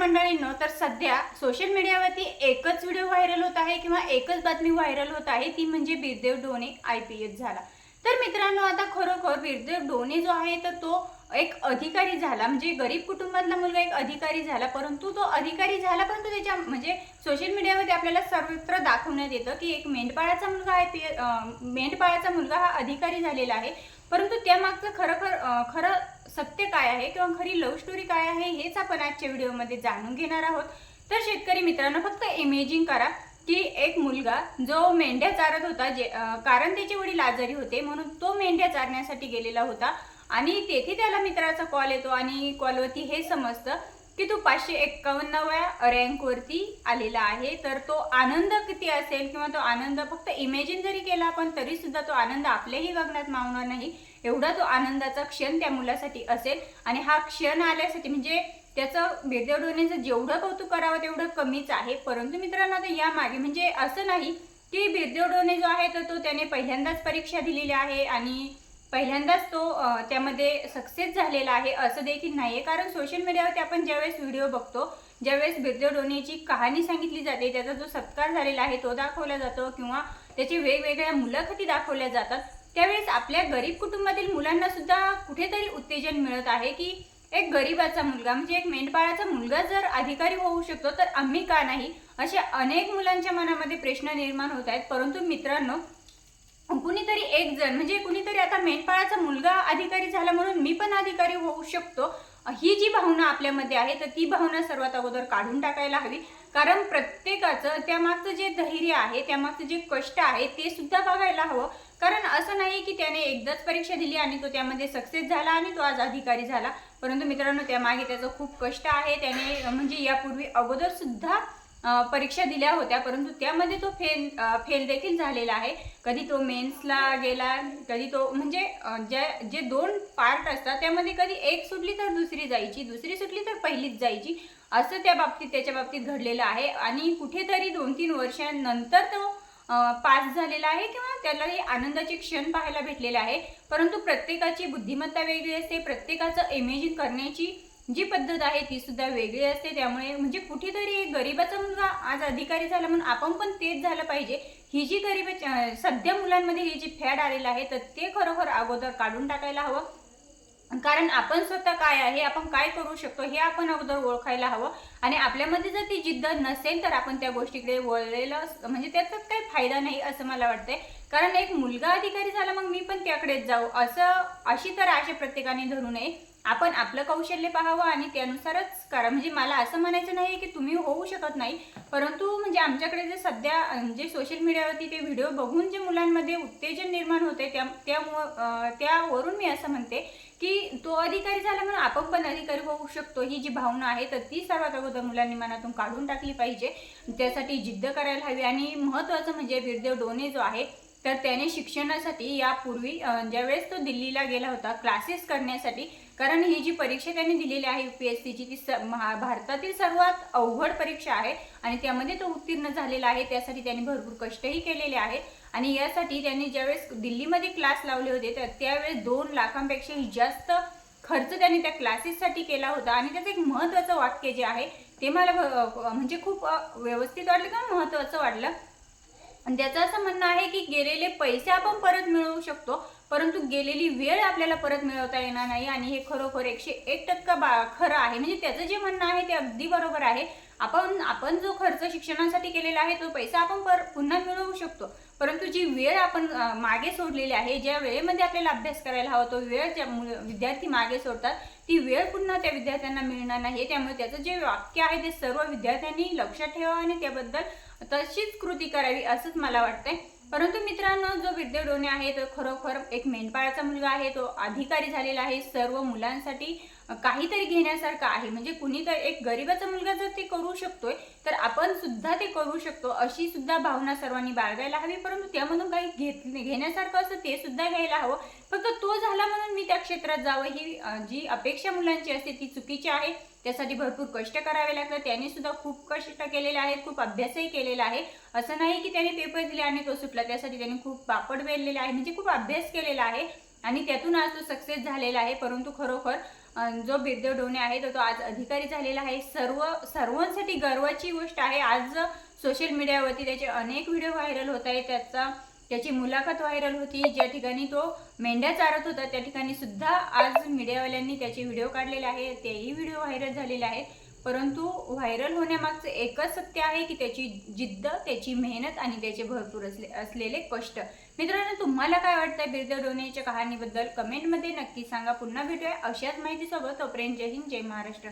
मंडळींनो तर सध्या सोशल मीडियावरती एकच व्हिडिओ व्हायरल होत आहे किंवा एकच बातमी व्हायरल होत आहे ती म्हणजे Birdev Done I P S झाला. तर मित्रांनो आता खरोखर बीरदेव डोने जो आहे तर तो एक अधिकारी झाला म्हणजे गरीब कुटुंबातला मुलगा एक अधिकारी झाला परंतु तो अधिकारी झाला परंतु त्याच्या म्हणजे सोशल मीडियावरती आपल्याला सर्वत्र दाखवण्यात येतं की एक मेंढपाळाचा मुलगा आहे ते मेंढपाळाचा मुलगा हा अधिकारी झालेला आहे. परंतु त्यामागचं खरोखर खर खरं सत्य काय आहे किंवा खरी लव्ह स्टोरी काय आहे हेच आपण आजच्या व्हिडिओमध्ये जाणून घेणार आहोत. तर शेतकरी मित्रांनो फक्त इमेजिंग करा की एक मुलगा जो मेंढ्या चारत होता जे कारण त्याचे वडील आजारी होते म्हणून तो मेंढ्या चारण्यासाठी गेलेला होता. आणि तेथे त्याला मित्राचा कॉल येतो आणि कॉलवरती हे समजतं की तू पाचशे एक्कावन्नव्या रँकवरती आलेला आहे. तर तो आनंद किती असेल किंवा तो आनंद फक्त इमॅजिन जरी केला आपण तरी सुद्धा तो आनंद आपल्याही वागण्यात मावणार नाही. एवढा तो आनंदाचा क्षण त्या मुलासाठी असेल. आणि हा क्षण आल्यासाठी म्हणजे त्याचं बेदेव डोनेचं जेवढं कौतुक करावं तेवढं कमीच आहे. परंतु मित्रांनो आता यामागे म्हणजे असं नाही की बिरदेव डोने जो आहे तर तो त्याने पहिल्यांदाच परीक्षा दिलेली आहे आणि पहिल्यांदाच तो त्यामध्ये सक्सेस झालेला आहे असं देखील नाही आहे कारण सोशल मीडियावरती आपण ज्यावेळेस व्हिडिओ बघतो ज्यावेळेस बिरदेव डोनेची कहाणी सांगितली जाते त्याचा जो सत्कार झालेला आहे तो दाखवला जातो किंवा त्याची वेगवेगळ्या मुलाखती दाखवल्या जातात त्यावेळेस आपल्या गरीब कुटुंबातील मुलांना सुद्धा कुठेतरी उत्तेजन मिळत आहे की एक गरीबाचा मुलगा म्हणजे एक मेंढपाळाचा मुलगा जर अधिकारी होऊ शकतो तर आम्ही का नाही? असे अनेक मुलांच्या मनामध्ये प्रश्न निर्माण होत आहेत. परंतु मित्रांनो कुणीतरी एक जण म्हणजे कुणीतरी आता मेंढपाळाचा मुलगा अधिकारी झाला म्हणून मी पण अधिकारी होऊ शकतो. ही जी भावना आपल्यामध्ये आहे तर ती भावना सर्वात अगोदर काढून टाकायला हवी. कारण प्रत्येकाचं त्यामागचं जे धैर्य आहे त्यामागचं जे कष्ट आहे ते सुद्धा बघायला हवं. कारण असं नाही की त्याने एकदाच परीक्षा दिली आणि तो त्यामध्ये सक्सेस झाला आणि तो आज अधिकारी झाला. परंतु मित्रांनो त्यामागे त्याचं खूप कष्ट आहे. त्याने म्हणजे यापूर्वी अगोदर सुद्धा परीक्षा दिल्या होत्या परंतु त्यामध्ये तो फेल फेल देखील झालेला आहे. कधी तो मेन्सला गेला कधी तो म्हणजे ज्या जे दोन पार्ट असतात त्यामध्ये कधी एक सुटली तर दुसरी जायची दुसरी सुटली तर पहिलीच जायची असं त्या बाबतीत त्याच्या बाबतीत घडलेलं आहे. आणि कुठेतरी दोन तीन वर्षांनंतर तो पास झालेला आहे किंवा त्याला हे आनंदाचे क्षण पाहायला भेटलेले आहे. परंतु प्रत्येकाची बुद्धिमत्ता वेगळी असते प्रत्येकाचं इमेजिन करण्याची जी पद्धत आहे ती सुद्धा वेगळी असते. त्यामुळे म्हणजे कुठेतरी एक गरीबाचा मुलगा आज अधिकारी झाला म्हणून आपण पण तेच झालं पाहिजे. ही जी गरीब सध्या मुलांमध्ये ही जी फॅड आलेलं आहे तर ते खरोखर अगोदर काढून टाकायला हवं. कारण आपण स्वतः काय आहे आपण काय करू शकतो हे आपण अगोदर ओळखायला हवं. आणि आपल्यामध्ये जर ती जिद्द नसेल तर आपण त्या गोष्टीकडे वळलेलं म्हणजे त्याचाच काही फायदा नाही असं मला वाटतंय. कारण एक मुलगा अधिकारी झाला मग मी पण त्याकडेच जाऊ. असं अशी तर आशा प्रत्येकाने धरू नये. आपण आपलं कौशल्य पाहावं आणि त्यानुसारच करा. म्हणजे मला असं म्हणायचं नाही की तुम्ही होऊ शकत नाही परंतु म्हणजे आमच्याकडे जे सध्या जे सोशल मीडियावरती ते व्हिडिओ बघून जे मुलांमध्ये उत्तेजन निर्माण होते त्या त्यामुळं त्यावरून मी असं म्हणते की तो अधिकारी झाला म्हणून आपण पण अधिकारी होऊ शकतो. ही जी भावना आहे तर ती सर्वात अगोदर मुलांनी मनातून काढून टाकली पाहिजे. त्यासाठी जिद्द करायला हवी. आणि महत्त्वाचं म्हणजे बिरदेव डोने जो आहे तर त्याने शिक्षणासाठी यापूर्वी ज्यावेळेस तो दिल्लीला गेला होता क्लासेस करण्यासाठी कारण ही जी परीक्षा त्याने दिलेली आहे यू पी एस सीची ती स महा भारतातील सर्वात अवघड परीक्षा आहे आणि त्यामध्ये तो उत्तीर्ण झालेला आहे त्यासाठी त्याने भरपूर कष्टही केलेले आहे. आणि यासाठी त्यांनी ज्यावेळेस दिल्लीमध्ये क्लास लावले होते तर त्यावेळेस दोन लाखांपेक्षाही जास्त खर्च त्यांनी त्या क्लासेससाठी केला होता. आणि त्याचं एक महत्त्वाचं वाक्य जे आहे ते मला म्हणजे खूप व्यवस्थित वाटलं किंवा महत्त्वाचं वाटलं आणि त्याचं असं म्हणणं आहे की गेलेले पैसे आपण परत मिळवू शकतो परंतु गेलेली वेळ आपल्याला परत मिळवता येणार नाही आणि हे खरोखर एकशे एक टक्का बा खरं आहे. म्हणजे त्याचं जे म्हणणं आहे ते अगदी बरोबर आहे. आपण आपण जो खर्च शिक्षणासाठी केलेला आहे तो पैसा आपण पर पुन्हा मिळवू शकतो. परंतु जी वेळ आपण मागे सोडलेली आहे ज्या वेळेमध्ये आपल्याला अभ्यास करायला हवा तो वेळ ज्या विद्यार्थी मागे सोडतात ती वेळ पुन्हा त्या विद्यार्थ्यांना मिळणार नाही. त्यामुळे त्याचं जे वाक्य आहे ते सर्व विद्यार्थ्यांनी लक्षात ठेवावं आणि त्याबद्दल तशीच कृती करावी असंच मला वाटतंय. परंतु मित्रांनो जो विद्या डोने आहे तो खरोखर एक मेंढपाळाचा मुलगा आहे. तो अधिकारी झालेला आहे. सर्व मुलांसाठी काहीतरी घेण्यासारखं आहे. म्हणजे कुणीतरी एक गरीबाचा मुलगा जर ते करू शकतोय तर आपण सुद्धा ते करू शकतो अशी सुद्धा भावना सर्वांनी बाळगायला हवी. परंतु त्यामधून काही घेत घेण्यासारखं असं ते सुद्धा घ्यायला हवं. फक्त तो झाला म्हणून मी त्या क्षेत्रात जावं. ही जी अपेक्षा मुलांची असते ती चुकीची आहे. त्यासाठी भरपूर कष्ट करावे लागतात. त्यांनी सुद्धा खूप कष्ट केलेले आहेत खूप अभ्यासही केलेला आहे. असं नाही की त्याने पेपर दिले आणि तो सुटला. त्यासाठी त्याने खूप पापड वेधलेला आहे. म्हणजे खूप अभ्यास केलेला आहे आणि त्यातून आज तो सक्सेस झालेला आहे. परंतु खरोखर जो बिरदेव डोणे आहे तो तो आज अधिकारी झालेला आहे. सर्व सर्वांसाठी गर्वाची गोष्ट आहे. आज सोशल मीडियावरती त्याचे अनेक व्हिडिओ व्हायरल होत आहेत. त्याचा त्याची मुलाखत व्हायरल होती. ज्या ठिकाणी तो मेंढ्या चारत होता त्या ठिकाणी सुद्धा आज मीडियावाल्यांनी त्याचे व्हिडिओ काढलेले आहे तेही व्हिडिओ व्हायरल झालेले आहेत. परंतु व्हायरल होण्यामागचं एकच सत्य आहे की त्याची जिद्द त्याची मेहनत आणि त्याचे भरपूर असले असलेले कष्ट. मित्रांनो तुम्हाला काय वाटतं बिरदेव डोनेच्या कहाणीबद्दल? कमेंटमध्ये नक्की सांगा. पुन्हा भेटूया अशाच माहितीसोबत. तोपर्यंत जय हिंद जय महाराष्ट्र.